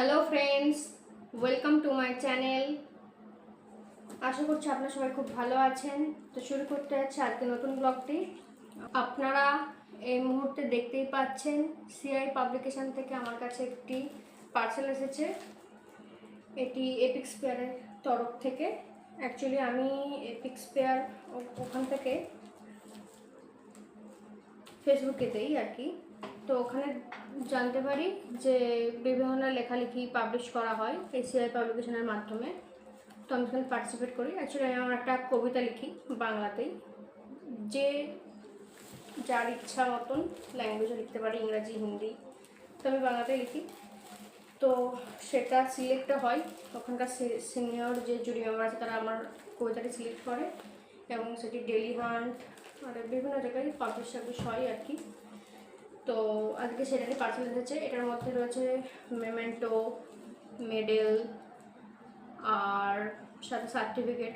Hello friends welcome to my channel আশা করছি আপনারা সবাই খুব ভালো আছেন। তো শুরু করতে যাচ্ছে আজকে নতুন ব্লগটি আপনারা এই মুহূর্তে দেখতেই পাচ্ছেন সিআই পাবলিকেশন থেকে আমার কাছে একটি পার্সেল এসেছে। এটি এপিক স্পেয়ারের তরফ থেকে। অ্যাকচুয়ালি আমি এপিক স্পেয়ার ওখান থেকে ফেসবুকেতেই আর কি তো ওখানে জানতে পারি যে বিভিন্ন লেখালেখি পাবলিশ করা হয় এসিআই পাবলিকেশনের মাধ্যমে। তো আমি সেখানে পার্টিসিপেট করি। অ্যাকচুয়ালি আমি আমার একটা কবিতা লিখি বাংলাতেই। যে যার ইচ্ছা মতন ল্যাঙ্গুয়েজে লিখতে পারি, ইংরাজি, হিন্দি, তো আমি বাংলাতেই লিখি। তো সেটা সিলেক্ট হয়। ওখানকার সিনিয়র যে জুরি মেম্বার আছে, তারা আমার কবিতাটি সিলেক্ট করে এবং সেটি ডেলি হান্ট আর বিভিন্ন জায়গায় পাবলিশ টাবলিশ হয় আর কি। তো আজকে সেটাকে পার্সেল এসেছে। এটার মধ্যে রয়েছে মেমেন্টো মেডেল আর সাথে সার্টিফিকেট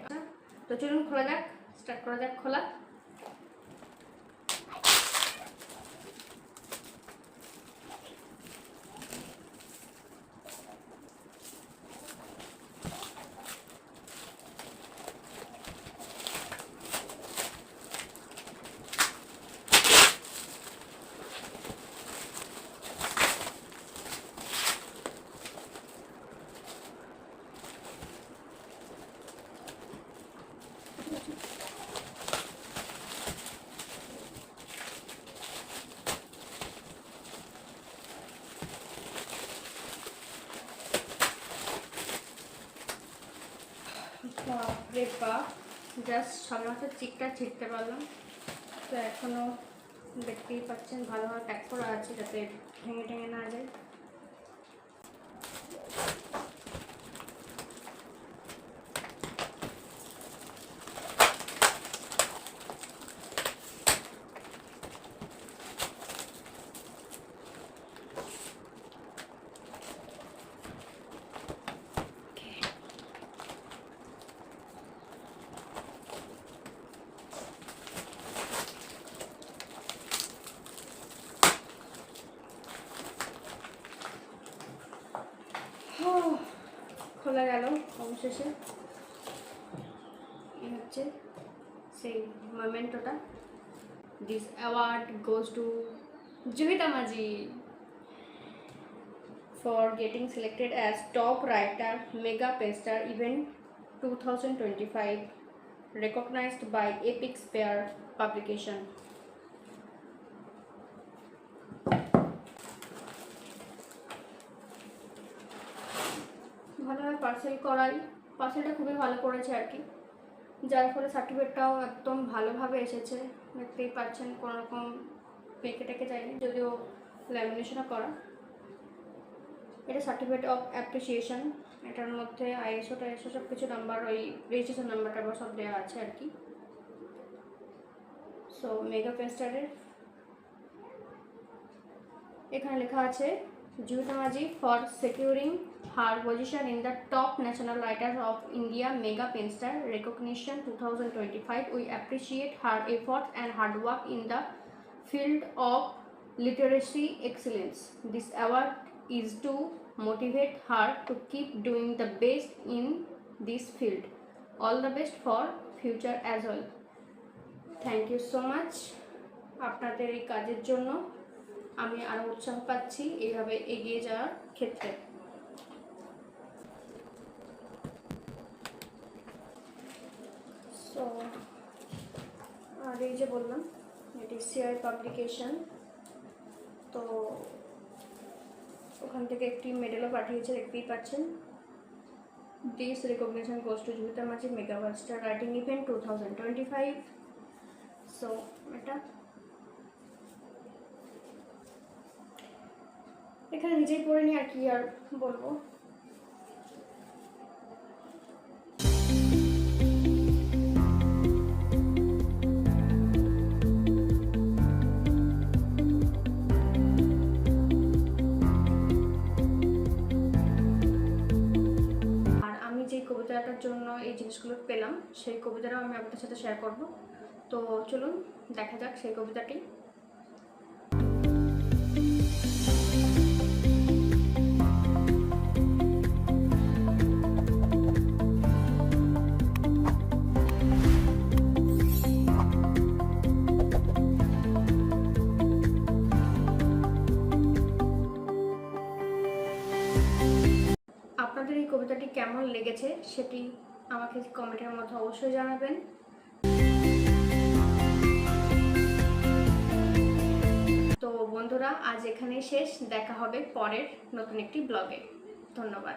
তো চলুন খোলা যাক স্টার্ট করা যাক খোলা। বাপরে বা জাস্ট সামনে চিকটা ছিটতে পারলাম। তো এখনও দেখতেই পাচ্ছেন, ভালোভাবে প্যাক করা আছে যাতে ভেঙে টেঙে না যায়। খোলা গেল অবশেষে এই হচ্ছে সেই মোমেন্টোটা this award goes to Juhita Majhi for getting selected as top writer mega pester event 2025 recognized by epic spare publication ভালোভাবে পার্সেল করাই। পার্সেলটা খুবই ভালো করেছে আর কি। যার ফলে সার্টিফিকেটটাও একদম ভালোভাবে এসেছে। দেখতেই পাচ্ছেন কোনো রকম পেকে টেকে যায়নি, যদিও ল্যামিনেশনও করা। এটা সার্টিফিকেট অফ অ্যাপ্রিসিয়েশন এটার মধ্যে আইএসও টাইএসও সব কিছু নাম্বার ওই রেজিস্ট্রেশন নাম্বারটা সব দেওয়া আছে আর কি। সো মেগা পেস্টারের এখানে লেখা আছে Juhita Majhi for securing her position in the top national writer of India mega penstar recognition two thousand twenty five we appreciate her efforts and hard work in the field of literacy excellence. This award is to motivate her to keep doing the best in this field. All the best for future as well. Thank you so much আপনাদের এই কাজের জন্য আমি আরও উৎসাহ পাচ্ছি এইভাবে এগিয়ে যাওয়ার ক্ষেত্রে। সো আর এই যে বললাম, এটি সিআই পাবলিকেশন তো ওখান থেকে একটি মেডেলও পাঠিয়েছে দেখতেই পাচ্ছেন। This recognition goes to Juhita Majhi mega star writing event two thousand twenty five so এটা এখানে নিজেই পড়ে নি আর কি আর বলব। কবিতাটার জন্য এই জিনিসগুলো পেলাম, সেই কবিতাটাও আমি আপনাদের সাথে শেয়ার করব। তো চলুন, দেখা যাক সেই কবিতাটি আপনাদের এই কবিতাটি কেমন লেগেছে সেটি আমাকে কমেন্টের মধ্যে অবশ্যই জানাবেন। তো বন্ধুরা, আজ এখানেই শেষ। দেখা হবে পরের নতুন একটি ব্লগে। ধন্যবাদ।